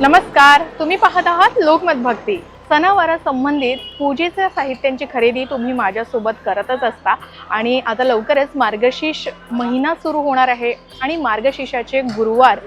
नमस्कार तुम्ही पाहत आहात लोकमत भक्ती. सणावारा संबंधित पूजेच्या साहित्यांची खरेदी तुम्ही माझ्यासोबत करतच असता आणि आता लवकरच मार्गशीर्ष महिना सुरू होणार आहे आणि मार्गशीर्षाचे गुरुवार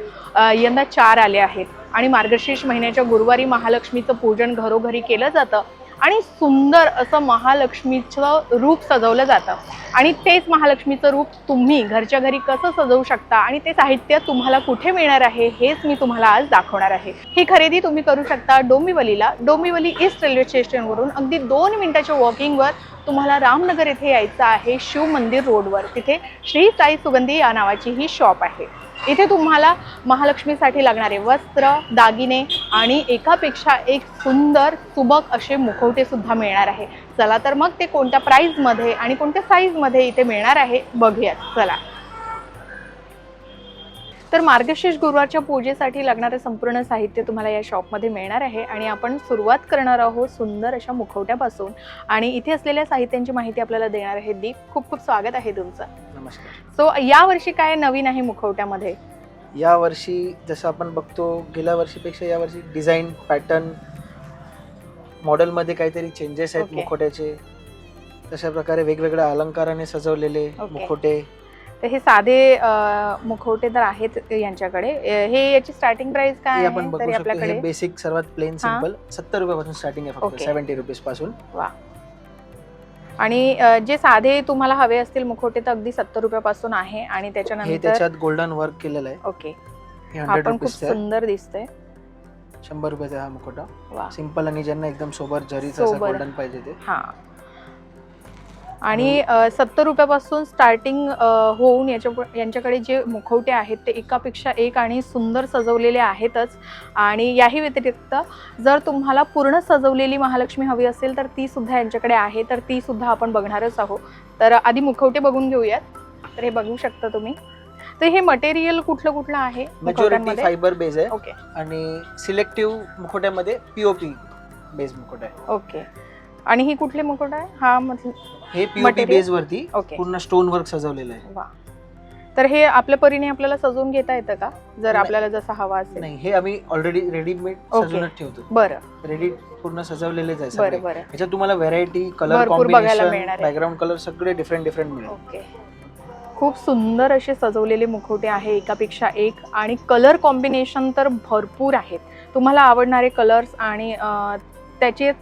यंदा चार आले आहेत. आणि मार्गशीर्ष महिन्याच्या गुरुवारी महालक्ष्मीचं पूजन घरोघरी केलं जातं आणि सुंदर असं महालक्ष्मीचं रूप सजवलं जातं. आणि तेच महालक्ष्मीचं रूप तुम्ही घरच्या घरी कसं सजवू शकता आणि ते साहित्य तुम्हाला कुठे मिळणार आहे हेच मी तुम्हाला आज दाखवणार आहे. ही खरेदी तुम्ही करू शकता डोंबिवलीला. डोंबिवली ईस्ट रेल्वे स्टेशनवरून अगदी दोन मिनिटाच्या वॉकिंगवर तुम्हाला रामनगर येथे यायचं आहे शिव मंदिर रोडवर. तिथे श्री साई सुगंधी या नावाची ही शॉप आहे. इथे तुम्हाला महालक्ष्मीसाठी लागणारे वस्त्र दागिने आणि एकापेक्षा एक सुंदर सुबक असे मुखवटे सुद्धा मिळणार आहे. चला तर मग ते कोणत्या प्राईजमध्ये आणि कोणत्या साईजमध्ये इथे मिळणार आहे बघूयात. चला. तर मार्गशीर्ष गुरुवारच्या पूजेसाठी लागणारं संपूर्ण साहित्य तुम्हाला या शॉपमध्ये मिळणार आहे. आणि आपण सुरुवात करणार आहोत सुंदर अशा मुखवट्यापासून. आणि इथे असलेल्या साहित्यांची माहिती आपल्याला देणार आहे दीप. खूप खूप स्वागत आहे तुमचं. नमस्कार. सो या वर्षी काय नवीन आहे मुखवट्यामध्ये? या वर्षी जसं आपण बघतो गेल्या वर्षीपेक्षा या वर्षी डिझाईन पॅटर्न मॉडेलमध्ये काहीतरी चेंजेस आहेत Okay. मुखोट्याचे तशा प्रकारे वेगवेगळ्या अलंकाराने सजवलेले Okay. मुखोटे तर हे साधे मुखवटे तर आहेत यांच्याकडे. हे याची स्टार्टिंग प्राइस काय आहे? आपण बघू शकतो. हे आपल्याकडे बेसिक सर्वात प्लेन. सिंपल सत्तर रुपयापासून स्टार्टिंग आहे फक्त. सेव्हन्टी रुपीजपासून. आणि अं, जे साधे तुम्हाला हवे असतील मुखवटे तर अगदी सत्तर रुपयापासून आहे आणि हे त्याच्यानंतर त्याच्यात गोल्डन वर्क केलेलं आहे. ओके. हे हा हंड्रेड पण खूप सुंदर दिसतंय. शंभर रुपयाचा हा मुखोटा वा. सिंपल आणि ज्यांना एकदम सोबर जरीचा. गोल्डन पाहिजे ते. हा. आणि सत्तर रुपयापासून स्टार्टिंग होऊन याच्या यांच्याकडे जे मुखवटे आहेत ते एकापेक्षा एक आणि सुंदर सजवलेले आहेतच. आणि याही व्यतिरिक्त जर तुम्हाला पूर्ण सजवलेली महालक्ष्मी हवी असेल तर ती सुद्धा यांच्याकडे आहे तर ती सुद्धा आपण बघणारच आहोत. तर आधी मुखवटे बघून घेऊयात. तर हे बघू शकता तुम्ही. तर हे मटेरियल कुठलं कुठलं आहे मेजॉरिटी मुखवट्यांमध्ये? फायबर बेस आहे. ओके आणि सिलेक्टिव्ह मुखोट्यामध्ये पीओपी बेस मुखोटा आहे. ओके आणि ही कुठले मुखवटा आहे? हा मतलब हे पीओपी? बेस वरती ओके पूर्ण स्टोन वर्क सजवलेलं आहे. वा. तर हे आपल्या परीने आपल्याला सजवून घेता येतं का? जर. आपल्याला जसं हवा असेल. नाही हे आम्ही ऑलरेडी रेडीमेड ओके. सजवूनच ठेवतो. बरं. रेडी पूर्ण सजवलेलेच आहे बरं बरं. याच्यात तुम्हाला variety colour combination. Background colour सगळे डिफरंट डिफरंट मिळेल. ओके खूप सुंदर असे सजवलेले मुखवटे आहे. एकापेक्षा एक आणि कलर कॉम्बिनेशन तर भरपूर आहेत. तुम्हाला आवडणारे कलर्स आणि त्याचेच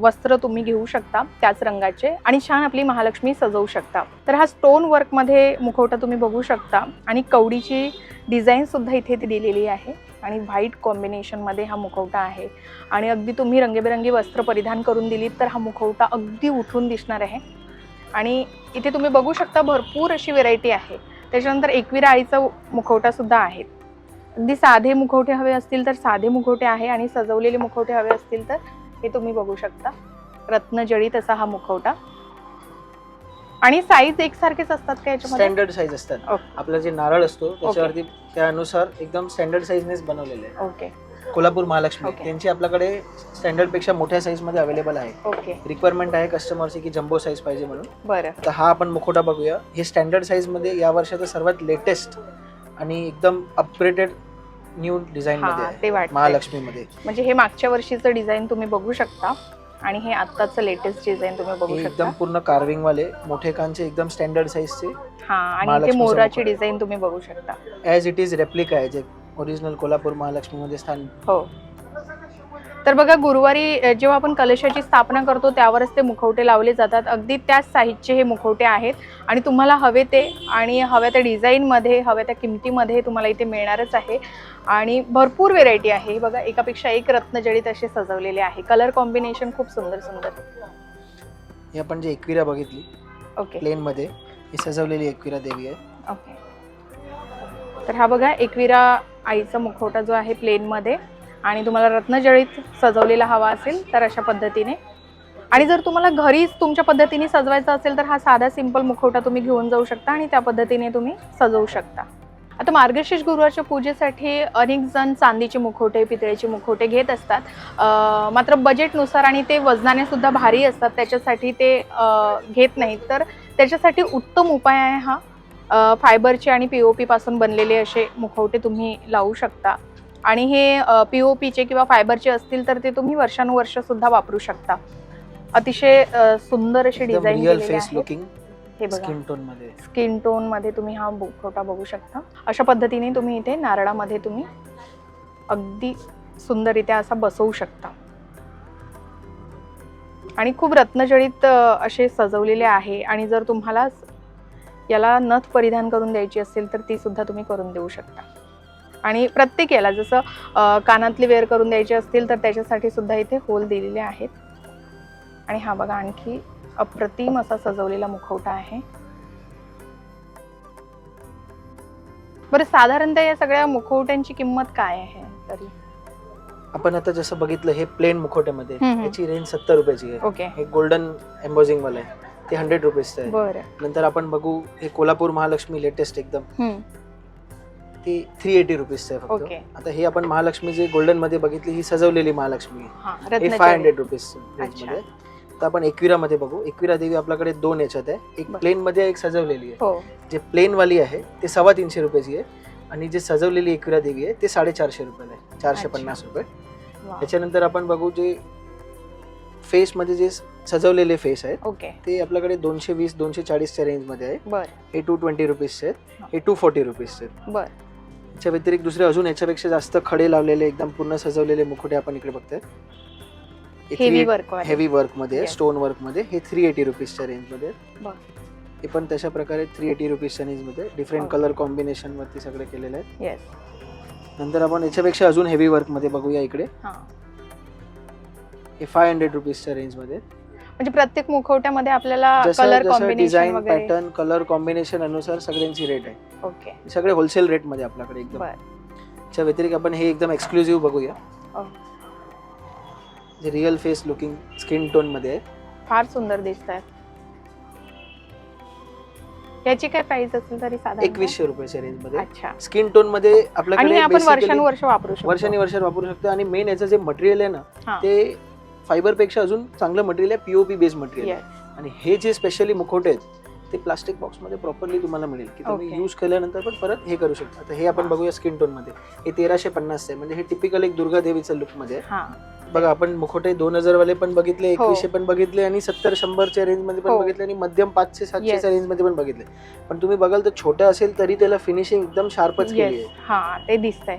वस्त्र तुम्ही घेऊ शकता त्याच रंगाचे आणि छान आपली महालक्ष्मी सजवू शकता. तर हा स्टोन वर्कमध्ये मुखवटा तुम्ही बघू शकता आणि कवडीची डिझाईनसुद्धा इथे ती दिलेली आहे आणि व्हाईट कॉम्बिनेशनमध्ये हा मुखवटा आहे. आणि अगदी तुम्ही रंगीबेरंगी वस्त्र परिधान करून दिलीत तर हा मुखवटा अगदी उठून दिसणार आहे. आणि इथे तुम्ही बघू शकता भरपूर अशी व्हेरायटी आहे. त्याच्यानंतर एकविरा आईचा मुखवटासुद्धा आहे. अगदी साधे मुखवटे हवे असतील तर साधे मुखवटे आहे आणि सजवलेले मुखवटे हवे असतील तर हे तुम्ही बघू शकता. रत्नजळीत असा हा मुखवटा. आणि साईज एकसारखेच असतात का याच्यामध्ये? स्टँडर्ड साईज असतात. आपला जे नारळ असतो त्याच्यावरती त्यानुसार एकदम स्टँडर्ड साईजनेच बनवलेले आहे. ओके कोल्हापूर महालक्ष्मी. त्यांची आपल्याकडे स्टँडर्डपेक्षा मोठ्या साईजमध्ये अवेलेबल आहे. ओके रिक्वायरमेंट आहे कस्टमरची की जम्बो साईज पाहिजे म्हणून. बरं. तर हा आपण मुखोटा बघूया. हे स्टँडर्ड साईजमध्ये या वर्षाचं सर्वात लेटेस्ट आणि एकदम अपग्रेडेड न्यू डिझाईन मध्ये हा आहे. ते वाटतं महालक्ष्मीमध्ये. म्हणजे हे मागच्या वर्षीचं डिझाईन तुम्ही बघू शकता आणि हे आत्ताचं लेटेस्ट डिझाईन तुम्ही बघू हे शकता. एकदम पूर्ण कार्विंग वाले मोठे कांचे एकदम स्टँडर्ड साईजचे हा आणि महालक्ष्मीचं मोराची. डिझाईन तुम्ही बघू शकता. ॲज इट इज रेप्लिका आहे जे ओरिजिनल कोल्हापूर महालक्ष्मीमध्ये स्थान हो. तर बघा गुरुवारी जेव्हा आपण कलशाची स्थापना करतो त्यावरच ते मुखवटे लावले जातात. अगदी त्याच साईजचे हे मुखवटे आहेत. आणि तुम्हाला हवे ते आणि हव्या त्या डिझाईनमध्ये हव्या त्या किमतीमध्ये तुम्हाला इथे मिळणारच आहे. आणि भरपूर व्हेरायटी आहे. बघा एकापेक्षा एक रत्नजडीत असे सजवलेले आहे. कलर कॉम्बिनेशन खूप सुंदर सुंदर. ही आपण जे एकविरा बघितली ओके. प्लेन मध्ये ही सजवलेली एकविरा देवी आहे. ओके. तर हा बघा एकविरा आईचा मुखवटा जो आहे प्लेनमध्ये. आणि तुम्हाला रत्नजळीत सजवलेला हवा असेल तर अशा पद्धतीने. आणि जर तुम्हाला घरीच तुमच्या पद्धतीने सजवायचा असेल तर हा साधा सिंपल मुखवटा तुम्ही घेऊन जाऊ शकता आणि त्या पद्धतीने तुम्ही सजवू शकता. आता मार्गशीर्ष गुरुवारच्या पूजेसाठी अनेक जण चांदीचे मुखवटे पितळेचे मुखवटे घेत असतात. मात्र बजेटनुसार आणि ते वजनाने सुद्धा भारी असतात त्याच्यासाठी ते घेत नाहीत. तर त्याच्यासाठी उत्तम उपाय आहे हा. फायबरचे आणि पी ओ पासून बनलेले असे मुखवटे तुम्ही लावू शकता. आणि हे पी ओ पीचे किंवा फायबरचे असतील तर ते तुम्ही वर्षानुवर्ष सुद्धा वापरू शकता. अतिशय सुंदर अशी डिझाईन लुकिंग हे बघा. स्किन टोनमध्ये. स्किन टोनमध्ये तुम्ही हा मुखवटा बघू शकता. अशा पद्धतीने तुम्ही इथे नारळामध्ये तुम्ही अगदी सुंदररित्या असा बसवू शकता. आणि खूप रत्नजडित असे सजवलेले आहे. आणि जर तुम्हाला याला नथ परिधान करून द्यायची असेल तर ती सुद्धा तुम्ही करून देऊ शकता. आणि प्रत्येक याला जसं कानातले वेअर करून द्यायचे असतील तर त्याच्यासाठी सुद्धा इथे होल दिलेले आहेत. आणि हा बघा आणखी अप्रतिम असा सजवलेला मुखवटा आहे. बरं साधारणतः या सगळ्या मुखवट्यांची किंमत काय आहे तरी? आपण आता जसं बघितलं हे प्लेन हम्म. याची रेंज सत्तर रुपयाची आहे. ओके. हे गोल्डन एम्बोजिंग वाला आहे. ते हंड्रेड रुपीजचं आहे. नंतर आपण बघू हे कोल्हापूर महालक्ष्मी लेटेस्ट एकदम. ते थ्री एटी रुपीजचं आहे फक्त. आता ही आपण महालक्ष्मी जे गोल्डनमध्ये बघितली ही सजवलेली महालक्ष्मी. आहे. हा हे रत्नाचरी. फाय हंड्रेड रुपीज रेंज अच्छा. मध्ये तर आपण एकविरा मध्ये बघू. एकविरा देवी आपल्याकडे दोन याच्यात आहे. एक बरं. प्लेन मध्ये एक सजवलेली आहे. हो. जे प्लेन वाली आहे ते सव्वा तीनशे रुपयाची आहे. आणि जे सजवलेली एकविरा देवी आहे ते साडेचारशे रुपयाला आहे. चारशे अच्छा. पन्नास रुपये. वा. त्याच्यानंतर आपण बघू जे फेस मध्ये जे सजवलेले फेस आहेत ओके ते आपल्याकडे दोनशे वीस दोनशे चाळीसच्या रेंजमध्ये आहे. बर. हे टू ट्वेंटी रुपीजचे आहेत. हे. टू फोर्टी रुपीजचे आहेत. बर. याच्या व्यतिरिक्त दुसरे अजून याच्यापेक्षा जास्त खडे लावलेले एकदम पूर्ण सजवलेले मुकुटे आपण इकडे बघतोय. हेवी वर्क हेवी वर्कमध्ये. स्टोन वर्कमध्ये हे थ्री एटी रुपीजच्या रेंजमध्ये. हे पण तशा प्रकारे थ्री एटी रुपीजच्या रेंजमध्ये डिफरंट. कलर कॉम्बिनेशन वरती सगळे केलेले आहेत. नंतर आपण याच्यापेक्षा अजून हेवी वर्कमध्ये बघूया इकडे. हा. हे फाय हंड्रेड रुपीजच्या रेंजमध्ये. म्हणजे प्रत्येक मुखवट्यामध्ये आपल्याला colour combination pattern colour combination अनुसार सगळ्यांची रेट आहे. ओके सगळे होलसेल रेटमध्ये आपल्याकडे एकदम. याच्या व्यतिरिक्त आपण हे एकदम एक्सक्लुझिव्ह बघूया. हो. जे रिअल फेस लुकिंग स्किन टोनमध्ये आहे. फार सुंदर दिसत आहेत याची काय प्राइस असेल तरी साधारण एकवीसशे रुपयाच्या रेंजमध्ये. अच्छा. स्किन टोनमध्ये आपल्याकडे आपण वर्षानुवर्ष वापरू शकतो. वर्षानी वर्ष वापरू शकतो. आणि मेन याचं जे मटेरियल आहे. ना ते फायबरपेक्षा अजून चांगलं मटेरियल आहे पीओपी बेस मटेरियल Yes. आणि हे जे स्पेशली मुखवटे आहेत ते प्लास्टिक बॉक्समध्ये प्रॉपरली तुम्हाला मिळेल की तुम्ही. युज केल्यानंतर पण परत हे करू शकता आता हे आपण. बघूया स्किन टोनमध्ये हे तेराशे पन्नास आहे म्हणजे हे टिपिकल एक दुर्गा देवीचं लुकमध्ये आहे. हा बघा आपण मुखवटे दोन हजार वाले पण बघितले हो. एकवीसशे पण बघितले आणि सत्तर शंभरच्या रेंजमध्ये पण हो. बघितले आणि मध्यम पाचशे सातशेच्या Yes. रेंजमध्ये पण बघितले पण तुम्ही बघाल तर छोटं असेल तरी त्याला फिनिशिंग एकदम शार्पच केली आहे हा ते दिसतंय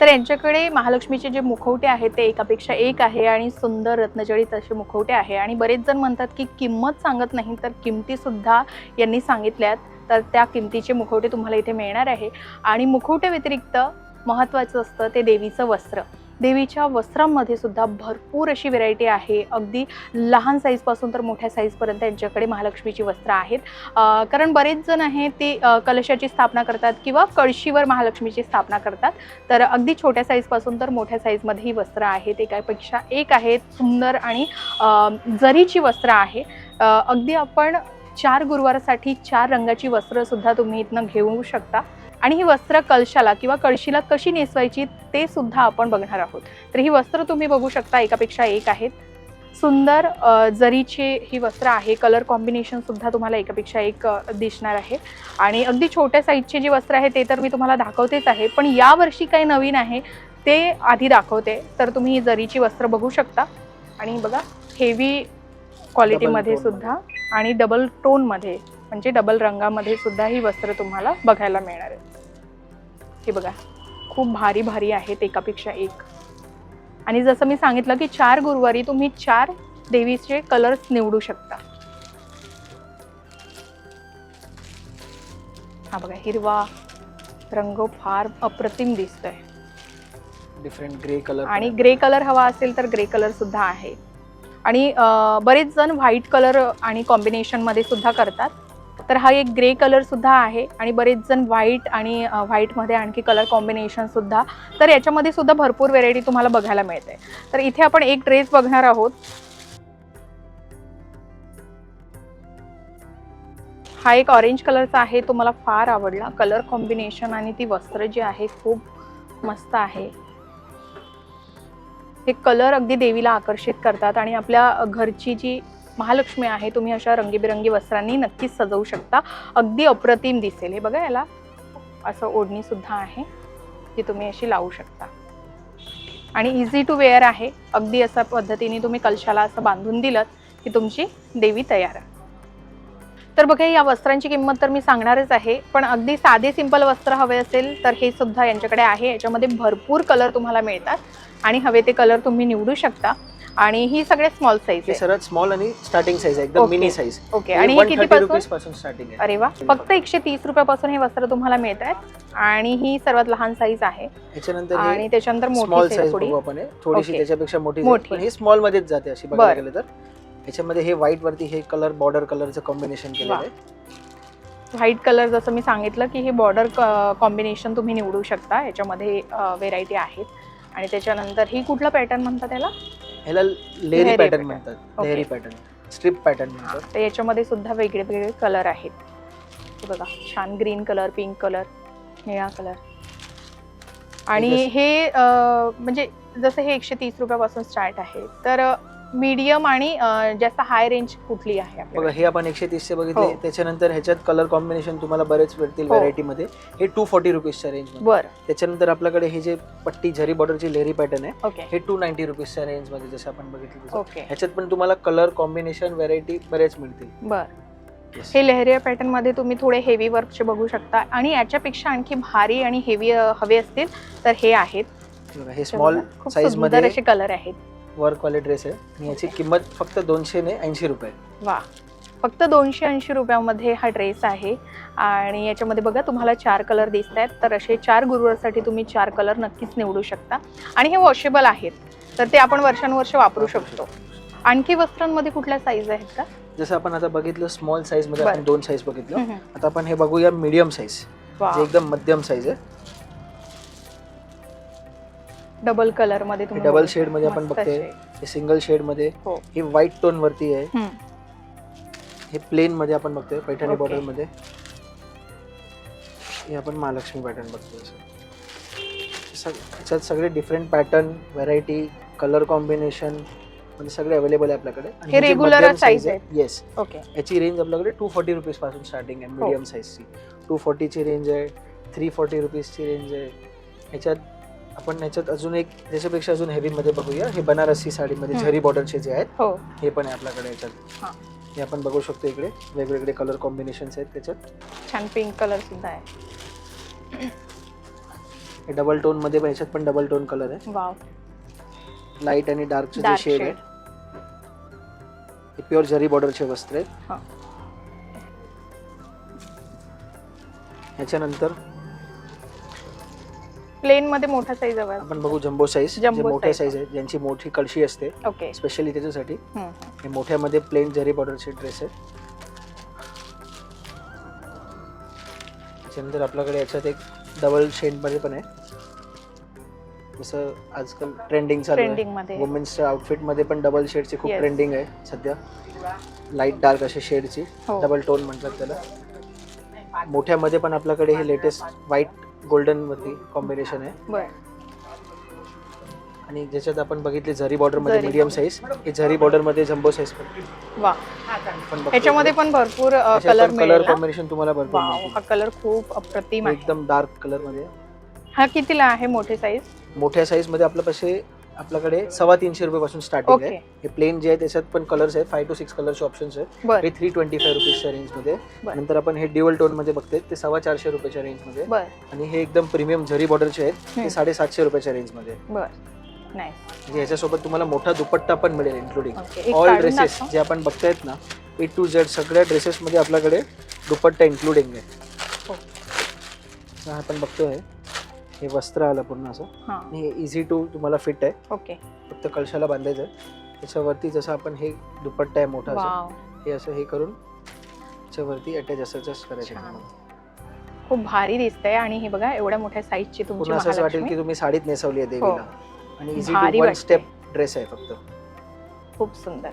तर यांच्याकडे महालक्ष्मीचे जे मुखवटे आहेत ते एकापेक्षा एक आहे आणि सुंदर रत्नजडित असे मुखवटे आहे. आणि बरेच जण म्हणतात की किंमत सांगत नाही तर किमतीसुद्धा यांनी सांगितल्यात. तर त्या किमतीचे मुखवटे तुम्हाला इथे मिळणार आहे. आणि मुखवटे व्यतिरिक्त महत्त्वाचं असतं ते देवीचं वस्त्र. देवीच्या वस्त्रांमध्ये सुद्धा भरपूर अशी व्हेरायटी आहे. अगदी लहान साईजपासून तर मोठ्या साईजपर्यंत यांच्याकडे महालक्ष्मीची वस्त्र आहेत. कारण बरेच जण आहे ते कलशाची स्थापना करतात किंवा कळशीवर महालक्ष्मीची स्थापना करतात. तर अगदी छोट्या साईजपासून तर मोठ्या साईजमध्ये ही वस्त्र आहेत. एकापेक्षा एक आहेत सुंदर आणि जरीची वस्त्र आहे. अगदी आपण चार गुरुवारासाठी चार रंगाची वस्त्रसुद्धा तुम्ही इथनं घेऊ शकता. आणि ही वस्त्र कलशाला किंवा कळशीला कशी नेसवायची ते सुद्धा आपण बघणार आहोत. तर ही वस्त्र तुम्ही बघू शकता एकापेक्षा एक आहेत. सुंदर जरीची ही वस्त्र आहे. कलर कॉम्बिनेशन सुद्धा तुम्हाला एकापेक्षा एक दिसणार आहे. आणि अगदी छोट्या साईजचे जे वस्त्र आहे ते तर मी तुम्हाला दाखवतेच आहे. पण यावर्षी काही नवीन आहे ते आधी दाखवते. तर तुम्ही ही जरीची वस्त्र बघू शकता. आणि बघा हेवी क्वालिटीमध्ये सुद्धा आणि डबल टोनमध्ये म्हणजे डबल रंगामध्ये सुद्धा ही वस्त्र तुम्हाला बघायला मिळणार आहे. हे बघा खूप भारी भारी आहेत एकापेक्षा एक. आणि जसं मी सांगितलं की चार गुरुवारी तुम्ही चार देवीचे कलर्स निवडू शकता. हा बघा हिरवा रंग फार अप्रतिम दिसतोय. डिफरंट ग्रे कलर आणि ग्रे कलर हवा असेल तर ग्रे कलर सुद्धा आहे. आणि बरेच जण व्हाईट कलर आणि कॉम्बिनेशनमध्ये सुद्धा करतात. तर हा एक ग्रे कलरसुद्धा आहे आणि बरेच जण व्हाईट आणि व्हाईटमध्ये आणखी कलर कॉम्बिनेशनसुद्धा तर याच्यामध्ये सुद्धा भरपूर व्हेरायटी तुम्हाला बघायला मिळते. तर इथे आपण एक ड्रेस बघणार आहोत. हा एक ऑरेंज कलरचा आहे तो मला फार आवडला. कलर कॉम्बिनेशन आणि ती वस्त्र जी आहे खूप मस्त आहे. हे कलर अगदी देवीला आकर्षित करतात आणि आपल्या घरची जी महालक्ष्मी आहे तुम्ही अशा रंगीबेरंगी वस्त्रांनी नक्कीच सजवू शकता. अगदी अप्रतिम दिसेल हे बघा याला असं ओढणी सुद्धा आहे जी तुम्ही अशी लावू शकता. आणि इझी टू वेअर आहे. अगदी अशा पद्धतीने तुम्ही कलशाला असं बांधून दिलं की तुमची देवी तयार आहे. तर बघा या वस्त्रांची किंमत तर मी सांगणारच आहे पण अगदी साधे सिंपल वस्त्र हवे असेल तर हे सुद्धा यांच्याकडे आहे. याच्यामध्ये भरपूर कलर तुम्हाला मिळतात आणि हवे ते कलर तुम्ही निवडू शकता. आणि ही सगळे स्मॉल साईज आहे सर्वात स्मॉल आणि स्टार्टिंग साईज आहे एकदम. मिनी साईज ओके आणि हे किती पासून? स्टार्टिंग आहे. अरे वा. फक्त एकशे तीस रुपयापासून हे वस्त्र तुम्हाला मिळत आहेत आणि ही सर्वात लहान साईज आहे. याच्यानंतर आणि त्याच्यानंतर स्मॉल मोठी साईज बघू आपण. थोडीशी. त्याच्यापेक्षा मोठी मोठी. हे स्मॉल मध्येच जाते अशी बघायला. गेलं तर. याच्यामध्ये हे व्हाईट वरती हे कलर बॉर्डर कलरचं कॉम्बिनेशन केलेलं वा. आहे. व्हाईट कलर जसं मी सांगितलं की हे बॉर्डर कॉम्बिनेशन तुम्ही निवडू शकता. याच्यामध्ये व्हेरायटी आहेत. आणि त्याच्यानंतर ही कुठला पॅटर्न म्हणतात त्याला? ह्याला लेहरी पॅटर्न. म्हणतात. लेहरी पॅटर्न. स्ट्रिप पॅटर्न म्हणतात. तर याच्यामध्ये सुद्धा वेगळे वेगळे कलर आहेत. हे बघा छान ग्रीन कलर पिंक कलर निळा कलर आणि हे म्हणजे जसं हे एकशे तीस रुपयापासून स्टार्ट आहे तर मीडियम आणि जास्त हाय रेंज कुठली आहे बघा? हे आपण एकशे तीसचे बघितले. हो. त्याच्यानंतर ह्याच्यात कलर कॉम्बिनेशन तुम्हाला बरेच भेटतील हो. व्हरायटी मध्ये. हे टू फोर्टी रुपीजच्या रेंज बरं. त्याच्यानंतर आपल्याकडे हे जे पट्टी झरी बॉर्डरची लेहरी पॅटर्न आहे ओके. हे टू नाईन्टी रुपीजच्या रेंजमध्ये जसं आपण बघितलं तसं. ओके. ह्याच्यात पण तुम्हाला कलर कॉम्बिनेशन व्हरायटी बरेच मिळतील. बरं. Yes. हे लहरिया पॅटर्नमध्ये तुम्ही थोडे हेवी वर्कचे बघू शकता. आणि याच्यापेक्षा आणखी भारी आणि हेवी हवे असतील तर हे आहेत. बघा, हे स्मॉल खूप साईज सुंदरमध्ये असे कलर आहेत. वर्क वाले ड्रेस आहे. आणि याची किंमत फक्त दोनशे ने ऐंशी रुपये. वा. फक्त दोनशे ऐंशी रुपयामध्ये हा ड्रेस आहे. आणि याच्यामध्ये बघा तुम्हाला चार कलर दिसत आहेत तर असे चार गुरुवारसाठी तुम्ही चार कलर नक्कीच निवडू शकता. आणि हे वॉशेबल आहेत. तर ते आपण वर्षानुवर्ष वापरू शकतो. आणखी वस्त्रांमध्ये कुठल्या साईज आहेत का? जसं आपण आता बघितलं स्मॉल साईजमध्ये. आपण दोन साईज बघितलं. आता आपण हे बघूया मीडियम साईज एकदम मध्यम साईज आहे. डबल कलरमध्ये हे डबल शेडमध्ये आपण बघतोय. हे सिंगल शेडमध्ये. हो. हे व्हाईट टोन वरती आहे. हे प्लेन मध्ये आपण बघतोय पैठणी. बॉर्डरमध्ये. हे आपण महालक्ष्मी पॅटर्न बघतोय याच्यात सगळे different pattern variety colour combination म्हणजे सगळे अवेलेबल आहे आपल्याकडे. हे regular size येस ओके. याची रेंज आपल्याकडे टू फॉर्टी रुपीजपासून स्टार्टिंग आहे. मीडियम साईजची टू फॉर्टीची रेंज आहे थ्री फॉर्टी रुपीजची रेंज आहे. ह्याच्यात आपण ह्याच्यात अजून एक त्याच्यापेक्षा अजून हेवीमध्ये बघूया. हे बनारसी साडीमध्ये हम्म. झरी बॉर्डरचे जे आहेत हो. हे पण आहे आपल्याकडे हा. याच्यात. हे. आपण बघू शकतो इकडे. वेगवेगळे कलर कॉम्बिनेशन्स आहेत त्याच्यात. छान पिंक कलर सुद्धा आहे. हे डबल टोनमध्ये पण ह्याच्यात पण डबल टोन कलर आहे. वाव लाइट आणि डार्कचे जे डार्क शेड आहे शेड हे प्युअर झरी बॉर्डरचे वस्त्र आहेत. हा. ह्याच्यानंतर प्लेन मध्ये मोठा साईज हवा आपण बघू जम्बो साईज जे Jumbo मोठे size. साईज आहेत ज्यांची मोठी कळशी असते ओके स्पेशली त्याच्यासाठी. हम्म. हे मोठ्यामध्ये प्लेन जरी बॉर्डरचे ड्रेस आहे त्याच्यानंतर आपल्याकडे याच्यात एक डबलमध्ये पण आहे. जसं आजकाल ट्रेंडिंग चालू आहे. वुमेन्सच्या आउटफिटमध्ये पण डबल शेडची खूप Yes. ट्रेंडिंग आहे सध्या. लाइट डार्क अशा शेडची हो. डबल टोन म्हणतात त्याला. मोठ्यामध्ये पण आपल्याकडे हे लेटेस्ट व्हाईट गोल्डन वरती कॉम्बिनेशन आहे. बर. आणि ज्याच्यात आपण बघितले झरी बॉर्डरमध्ये झरी मीडियम साईज हे झरी बॉर्डरमध्ये जम्बो साईज पण वा. आपण बघतो. ह्याच्यामध्ये पण भरपूर कलर कलर मिळेल ना? कॉम्बिनेशन तुम्हाला भरपूर वाव मिळतील. हा कलर खूप अप्रतिम आहे. एकदम डार्क कलरमध्ये. हा कितीला आहे मोठे साईज मोठ्या साईजमध्ये आपल्या पाशी आपल्याकडे सव्वा तीनशे रुपये पासून स्टार्टिंग आहे हे प्लेन जे आहे त्याच्यात पण कलर्स आहेत. फाय टू सिक्स कलरचे ऑप्शन्स आहेत. हे थ्री ट्वेंटी फाय रुपीजच्या रेंजमध्ये. बर. नंतर आपण हे ड्युअल टोनमध्ये बघतोय ते सव्वा चारशे रुपयाच्या रेंजमध्ये. बर. आणि हे एकदम प्रीमियम झरी बॉर्डरचे आहेत. ते साडेसातशे रुपयाच्या रेंजमध्ये. बर. नाही म्हणजे ह्याच्यासोबत तुम्हाला मोठा दुपट्टा पण मिळेल इन्क्लुडिंग ऑल ड्रेसेस. जे आपण बघतायत ना ए टू झेड सगळ्या ड्रेसेसमध्ये आपल्याकडे दुपट्टा इन्क्लुडिंग आहे. हो. आपण बघतोय. हे वस्त्र आलं पूर्ण असं. हा. आणि हे इझी टू तुम्हाला फिट आहे. ओके फक्त कळशाला बांधायचं आहे. त्याच्यावरती जसं आपण हे दुपट्टा आहे मोठा असं वाव हे असं हे करून त्याच्यावरती अटॅच असं जस्ट करायचं छान. तुम्हाला. खूप भारी दिसतंय आणि हे बघा एवढ्या मोठ्या साईजची तुमची पूर्ण असं वाटेल महालक्ष्मी. की तुम्ही साडीत नेसवली आहे हो. देवीला आणि इझी भारी टू वन वाटते. स्टेप ड्रेस आहे फक्त. खूप सुंदर.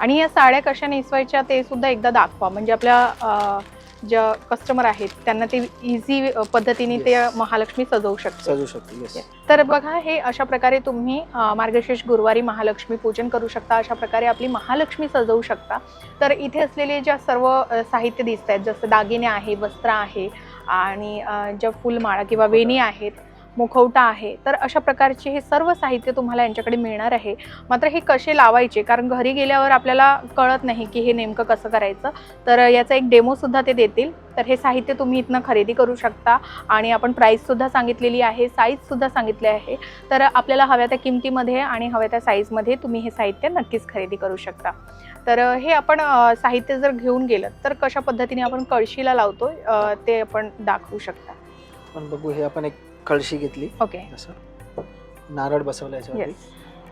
आणि या साड्या कशा नेसवायच्या ते सुद्धा एकदा दाखवा. म्हणजे आपल्या अं, ज्या कस्टमर आहेत त्यांना ते इझी पद्धतीने ते. महालक्ष्मी सजवू शकतात. सजू शकते तर बघा हे अशा प्रकारे तुम्ही मार्गशीर्ष गुरुवारी महालक्ष्मी पूजन करू शकता अशा प्रकारे आपली महालक्ष्मी सजवू शकता. तर इथे असलेले ज्या सर्व साहित्य दिसत आहेत जसं दागिने आहे वस्त्र आहे आणि ज्या फुलमाळा किंवा वेणी आहेत मुखवटा आहे तर अशा प्रकारचे हे सर्व साहित्य तुम्हाला यांच्याकडे मिळणार आहे. मात्र हे कसे लावायचे? कारण घरी गेल्यावर आपल्याला कळत नाही की हे नेमकं कसं करायचं. तर याचा एक डेमोसुद्धा ते देतील. तर हे साहित्य तुम्ही इथनं खरेदी करू शकता. आणि आपण प्राईससुद्धा सांगितलेली आहे साईजसुद्धा सांगितले आहे. तर आपल्याला हव्या त्या किमतीमध्ये आणि हव्या त्या साईजमध्ये तुम्ही हे साहित्य नक्कीच खरेदी करू शकता. तर हे आपण साहित्य जर घेऊन गेलं तर कशा पद्धतीने आपण कळशीला लावतो ते आपण दाखवू शकता. पण बघू हे आपण एक कळशी घेतली. ओके. असं. नारळ बसवला याच्यावरती. येस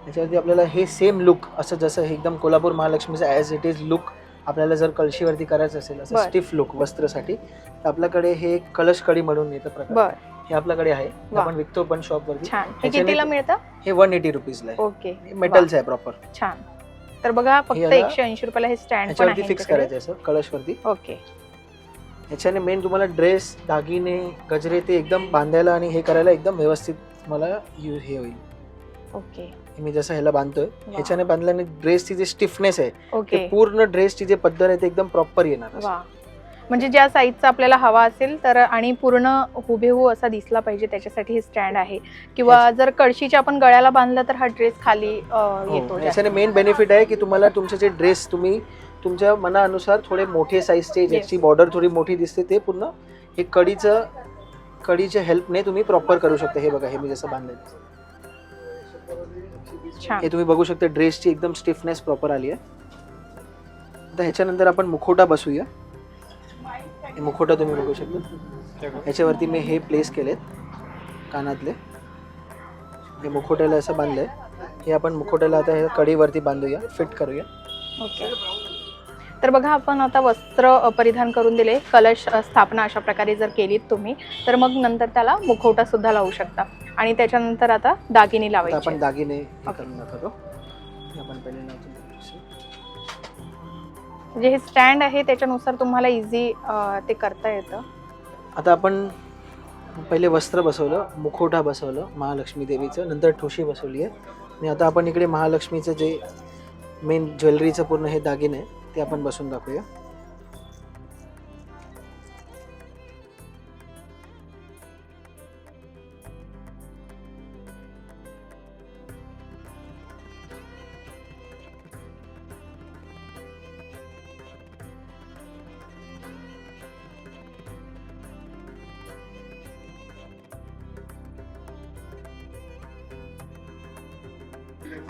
याच्यावरती आपल्याला हे सेम लुक असं जसं एकदम कोल्हापूर महालक्ष्मीचं ॲज इट इज लुक आपल्याला जर कळशीवरती करायचं असेल असं बरं. स्टिफ लुक वस्त्रसाठी तर आपल्याकडे हे एक कलश कडी म्हणून येतं प्रकार. बर. हे आपल्याकडे आहे. वा. आपण विकतो पण शॉपवरती छान. हे ह्याच्याने कितीला मिळतं? हे वन एटी रुपीजला आहे. ओके. मेटलचं आहे प्रॉपर छान. तर बघा फक्त याला- एकशे ऐंशी रुपयाला हे स्टँड पण ह्याच्यावरती आहे फिक्स. करायचं असं कलशवरती. ओके. ह्याच्याने मेन तुम्हाला ड्रेस दागिने गजरे ते एकदम बांधायला आणि हे करायला एकदम व्यवस्थित तुम्हाला यू हे होईल ओके मी जसं ह्याला बांधतोय ह्याच्याने बांधल्याने ड्रेसची जी स्टिफनेस आहे ते ओके पूर्ण ड्रेसची जे पद्धत आहे ते एकदम प्रॉपर येणार असं. वा म्हणजे ज्या साईजचा आपल्याला हवा असेल तर आणि पूर्ण हुबेहू असा दिसला पाहिजे त्याच्यासाठी हे स्टँड आहे किंवा जर कळशीच्या आपण गळ्याला बांधला तर हा ड्रेस खाली अ, हो. येतो जास्त. याच्याने मेन बेनिफिट आहे की तुम्हाला तुमचे जे ड्रेस तुम्ही तुमच्या मनानुसार थोडे मोठे साईजचे ज्याची बॉर्डर थोडी मोठी दिसते ते पूर्ण हे कडीचं कडीच्या हेल्पने तुम्ही प्रॉपर करू शकता. हे बघा हे मी जसं बांधलं छान. हे तुम्ही बघू शकता ड्रेसची एकदम स्टिफनेस प्रॉपर आली आहे. आता ह्याच्यानंतर आपण मुखोटा बसूया हे मुखोटा तुम्ही बघू शकता. ह्याच्यावरती मी हे प्लेस केलेत कानातले. हे मुखोट्याला असं बांधलंय. हे आपण मुखोट्याला आता हे कडीवरती बांधूया. फिट करूया. ओके तर बघा आपण आता वस्त्र परिधान करून दिले. कलश स्थापना अशा प्रकारे जर केलीत तुम्ही तर मग नंतर त्याला मुखवटा सुद्धा लावू शकता. आणि त्याच्यानंतर आता दागिने आता आपण लावायचे दागिने दाखवतो. हे स्टँड आहे त्याच्यानुसार तुम्हाला इझी ते करता येतं. आता आपण पहिले वस्त्र बसवलं मुखोटा बसवलं महालक्ष्मी देवीचं. नंतर ठोशी बसवली आहे. आणि आता आपण इकडे महालक्ष्मीचं जे मेन ज्वेलरीचं पूर्ण हे दागिने आहे ते आपण बसून दाखवूया.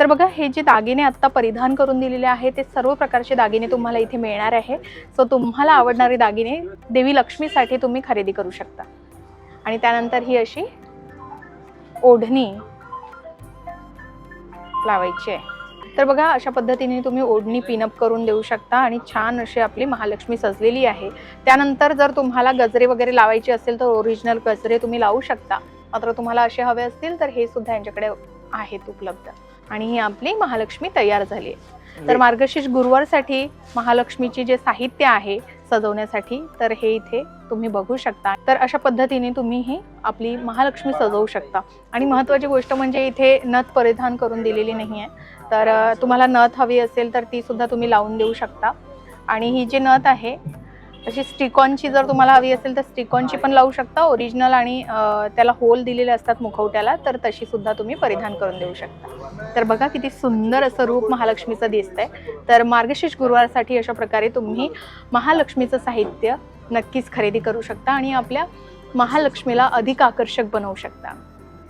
तर बघा हे जे दागिने आत्ता परिधान करून दिलेले आहे ते सर्व प्रकारचे दागिने तुम्हाला इथे मिळणार आहे. सो तुम्हाला आवडणारे दागिने देवी लक्ष्मीसाठी तुम्ही खरेदी करू शकता. आणि त्यानंतर ही अशी ओढणी लावायची आहे. तर बघा अशा पद्धतीने तुम्ही ओढणी पिनअप करून देऊ शकता आणि छान अशी आपली महालक्ष्मी सजलेली आहे. त्यानंतर जर तुम्हाला गजरे वगैरे लावायचे असेल तर ओरिजिनल गजरे तुम्ही लावू शकता. मात्र तुम्हाला असे हवे असतील तर हे सुद्धा यांच्याकडे आहेत उपलब्ध. आणि ही आपली महालक्ष्मी तयार झाली आहे. तर मार्गशीर्ष गुरुवारसाठी महालक्ष्मीचे जे साहित्य आहे सजवण्यासाठी तर हे इथे तुम्ही बघू शकता. तर अशा पद्धतीने तुम्ही ही आपली महालक्ष्मी सजवू शकता. आणि महत्त्वाची गोष्ट म्हणजे इथे नथ परिधान करून दिलेली नाही आहे. तर तुम्हाला नथ हवी असेल तर ती सुद्धा तुम्ही लावून देऊ शकता. आणि ही जी नथ आहे तशी स्टिकॉनची जर तुम्हाला हवी असेल तर स्टिकॉनची पण लावू शकता. ओरिजिनल आणि त्याला होल दिलेले असतात मुखवट्याला तर तशी सुद्धा तुम्ही परिधान करून देऊ शकता. तर बघा किती सुंदर असं रूप महालक्ष्मीचं दिसतंय. तर मार्गशीर्ष गुरुवारसाठी अशा प्रकारे तुम्ही महालक्ष्मीचं साहित्य नक्कीच खरेदी करू शकता आणि आपल्या महालक्ष्मीला अधिक आकर्षक बनवू शकता.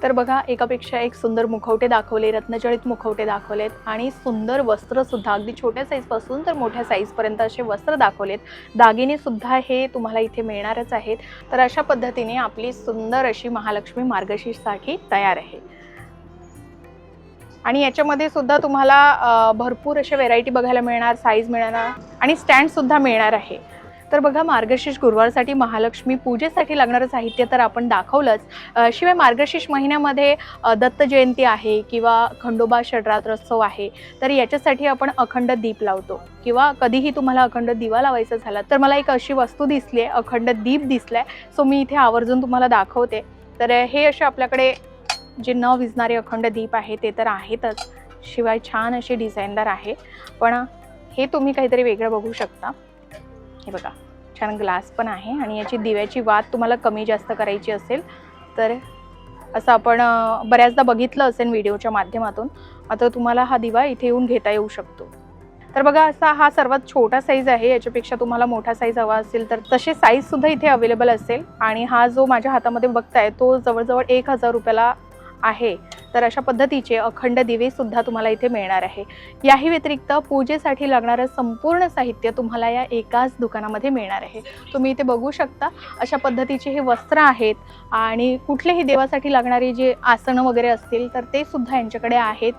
तर बघा एकापेक्षा एक सुंदर मुखवटे दाखवले रत्नजडित मुखवटे दाखवलेत आणि सुंदर वस्त्रसुद्धा अगदी छोट्या साईजपासून तर मोठ्या साईजपर्यंत असे वस्त्र दाखवलेत. दागिनेसुद्धा हे तुम्हाला इथे मिळणारच आहेत. तर अशा पद्धतीने आपली सुंदर अशी महालक्ष्मी मार्गशीर्षसाठी तयार आहे. आणि याच्यामध्ये सुद्धा तुम्हाला भरपूर अशा व्हेरायटी बघायला मिळणार साईज मिळणार आणि स्टँडसुद्धा मिळणार आहे. तर बघा मार्गशीर्ष गुरुवारसाठी महालक्ष्मी पूजेसाठी लागणारं साहित्य तर आपण दाखवलंच. शिवाय मार्गशीर्ष महिन्यामध्ये दत्त जयंती आहे किंवा खंडोबा षडरात्रोत्सव आहे तर याच्यासाठी आपण अखंड दीप लावतो. किंवा कधीही तुम्हाला अखंड दिवा लावायचा झाला तर मला एक अशी वस्तू दिसली आहे अखंड दीप दिसलाय सो मी इथे आवर्जून तुम्हाला दाखवते. तर हे असे आपल्याकडे जे न विजणारे अखंड दीप आहे ते तर आहेतच. शिवाय छान असे डिझाईनदार आहे. पण हे तुम्ही काहीतरी वेगळं बघू शकता. हे बघा छान ग्लास पण आहे आणि याची दिव्याची वात तुम्हाला कमी जास्त करायची असेल तर असं आपण बऱ्याचदा बघितलं असेल व्हिडिओच्या माध्यमातून आता तुम्हाला हा दिवा इथे येऊन घेता येऊ शकतो. तर बघा असा हा सर्वात छोटा साईज आहे याच्यापेक्षा तुम्हाला मोठा साईज हवा असेल तर तसे साईजसुद्धा इथे अवेलेबल असेल आणि हा जो माझ्या हातामध्ये बघताय तो जवळजवळ एक हजार रुपयाला आहे तर अशा पद्धतीचे अखंड दिवे सुद्धा तुम्हाला इथे मिळणार आहे. याही व्यतिरिक्त पूजेसाठी लागणारं संपूर्ण साहित्य तुम्हाला या एकाच दुकानामध्ये मिळणार आहे. तुम्ही इथे बघू शकता अशा पद्धतीचे हे वस्त्र आहेत आणि कुठलेही देवासाठी लागणारे जे आसनं वगैरे असतील तर ते सुद्धा यांच्याकडे आहेत.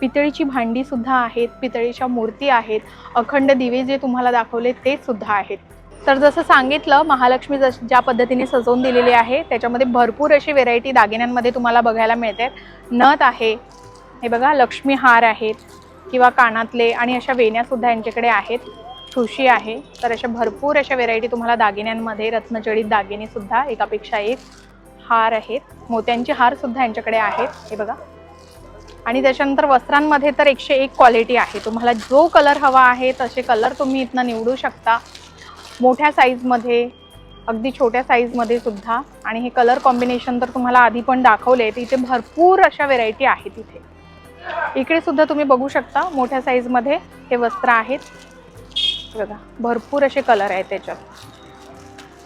पितळीची भांडी सुद्धा आहेत पितळीच्या मूर्ती आहेत अखंड दिवे जे तुम्हाला दाखवले ते सुद्धा आहेत. तर जसं सांगितलं महालक्ष्मी जश ज्या पद्धतीने सजवून दिलेली आहे त्याच्यामध्ये भरपूर अशी व्हेरायटी दागिन्यांमध्ये तुम्हाला बघायला मिळते. नथ आहे हे बघा लक्ष्मी हार आहेत किंवा कानातले आणि अशा वेण्यासुद्धा यांच्याकडे आहेत. ठुशी आहे तर अशा भरपूर अशा व्हेरायटी तुम्हाला दागिन्यांमध्ये रत्नजडीत दागिनेसुद्धा एकापेक्षा एक हार आहेत. मोत्यांचे हारसुद्धा यांच्याकडे आहेत हे बघा. आणि त्याच्यानंतर वस्त्रांमध्ये तर एकशे एक क्वालिटी आहे. तुम्हाला जो कलर हवा आहे तसे कलर तुम्ही इथनं निवडू शकता. मोठ्या साईजमध्ये अगदी छोट्या साईजमध्ये सुद्धा. आणि हे कलर कॉम्बिनेशन तर तुम्हाला आधी पण दाखवले इथे भरपूर अशा व्हेरायटी आहेत इथे. इकडे सुद्धा तुम्ही बघू शकता मोठ्या साईजमध्ये हे वस्त्र आहेत. बघा भरपूर असे कलर आहेत त्याच्यात.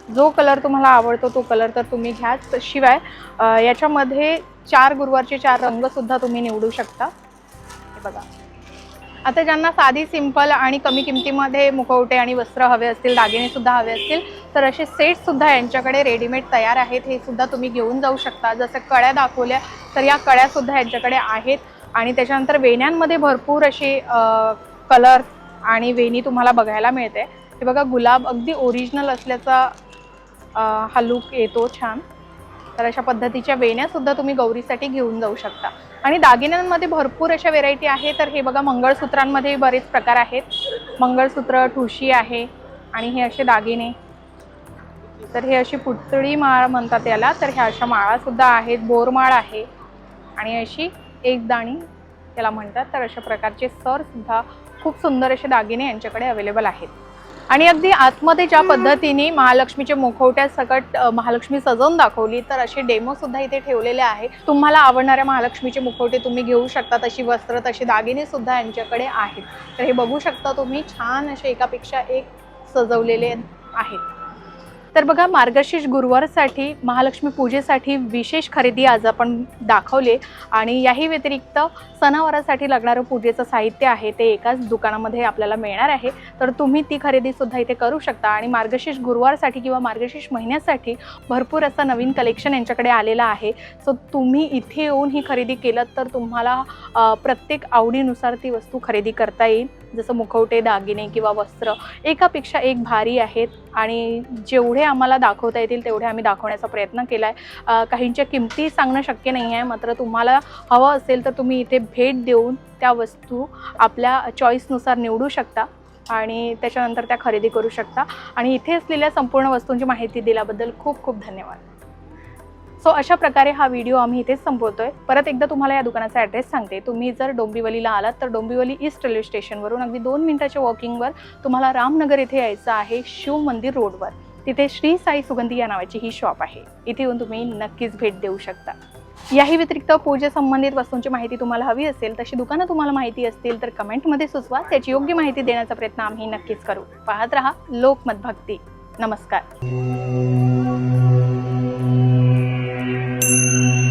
जो कलर तुम्हाला आवडतो तो कलर तर तुम्ही घ्याच शिवाय याच्यामध्ये चार गुरुवारचे चार रंगसुद्धा तुम्ही निवडू शकता. हे बघा. आता ज्यांना साधी सिंपल आणि कमी किमतीमध्ये मुखवटे आणि वस्त्र हवे असतील दागिनेसुद्धा हवे असतील तर असे सेट्ससुद्धा यांच्याकडे रेडीमेड तयार आहेत. हे सुद्धा तुम्ही घेऊन जाऊ शकता. जसं कळ्या दाखवल्या तर या कळ्यासुद्धा यांच्याकडे आहेत. आणि त्याच्यानंतर वेण्यांमध्ये भरपूर अशी कलर आणि वेणी तुम्हाला बघायला मिळते. हे बघा गुलाब अगदी ओरिजिनल असल्याचा हा लुक येतो छान. तर अशा पद्धतीच्या वेण्यासुद्धा तुम्ही गौरीसाठी घेऊन जाऊ शकता. आणि दागिन्यांमध्ये भरपूर अशा व्हेरायटी आहे. तर हे बघा मंगळसूत्रांमध्ये बरेच प्रकार आहेत. मंगळसूत्र ठुशी आहे आणि हे असे दागिने. तर हे अशी पुतळी माळ म्हणतात याला. तर ह्या अशा माळासुद्धा आहेत. बोरमाळ आहे. आणि अशी एक दाणी त्याला म्हणतात. तर अशा प्रकारचे सरसुद्धा खूप सुंदर असे दागिने यांच्याकडे अवेलेबल आहेत. आणि अगदी आतमध्ये ज्या पद्धतीने महालक्ष्मीचे मुखवट्या सकट महालक्ष्मी सजवून दाखवली तर असे डेमो सुद्धा इथे ठेवलेले आहे तुम्हाला आवडणाऱ्या महालक्ष्मीचे मुखवटे तुम्ही घेऊ शकता तशी वस्त्र तशी दागिने सुद्धा यांच्याकडे आहेत. तर हे बघू शकता तुम्ही छान असे एकापेक्षा एक सजवलेले आहेत. तर बघा मार्गशीर्ष गुरुवारसाठी महालक्ष्मी पूजेसाठी विशेष खरेदी आज आपण दाखवले आणि याही व्यतिरिक्त सणावारासाठी लागणारं पूजेचं साहित्य आहे ते एकाच दुकानामध्ये आपल्याला मिळणार आहे. तर तुम्ही ती खरेदीसुद्धा इथे करू शकता. आणि मार्गशीर्ष गुरुवारसाठी किंवा मार्गशीर्ष महिन्यासाठी भरपूर असं नवीन कलेक्शन यांच्याकडे आलेलं आहे. सो तुम्ही इथे येऊन ही खरेदी केलं तर तुम्हाला प्रत्येक आवडीनुसार ती वस्तू खरेदी करता येईल. जसं मुखवटे दागिने किंवा वस्त्र एकापेक्षा एक भारी आहेत. आणि जेवढे आम्हाला दाखवता येतील तेवढे आम्ही दाखवण्याचा प्रयत्न केला आहे काहींच्या किमती सांगणं शक्य नाही आहे मात्र तुम्हाला हवं असेल तर तुम्ही इथे भेट देऊन त्या वस्तू आपल्या चॉईसनुसार निवडू शकता आणि त्याच्यानंतर त्या खरेदी करू शकता. आणि इथे असलेल्या संपूर्ण वस्तूंची माहिती दिल्याबद्दल खूप खूप धन्यवाद. सो अशा प्रकारे हा व्हिडिओ आम्ही इथेच संपवतोय. परत एकदा तुम्हाला या दुकानाचा ॲड्रेस सांगते. तुम्ही जर डोंबिवलीला आलात तर डोंबिवली ईस्ट रेल्वे स्टेशनवरून अगदी दोन मिनिटाच्या वॉकिंगवर तुम्हाला रामनगर इथे यायचं आहे शिव मंदिर रोडवर तिथे श्री साई सुगंधी या नावाची ही शॉप आहे. इथे येऊन तुम्ही नक्कीच भेट देऊ शकता. याही व्यतिरिक्त पूजेसंबंधित वस्तूंची माहिती तुम्हाला हवी असेल तशी दुकानं तुम्हाला माहिती असतील तर कमेंटमध्ये सुचवा. त्याची योग्य माहिती देण्याचा प्रयत्न आम्ही नक्कीच करू. पाहत रहा लोकमत भक्ती. नमस्कार. Música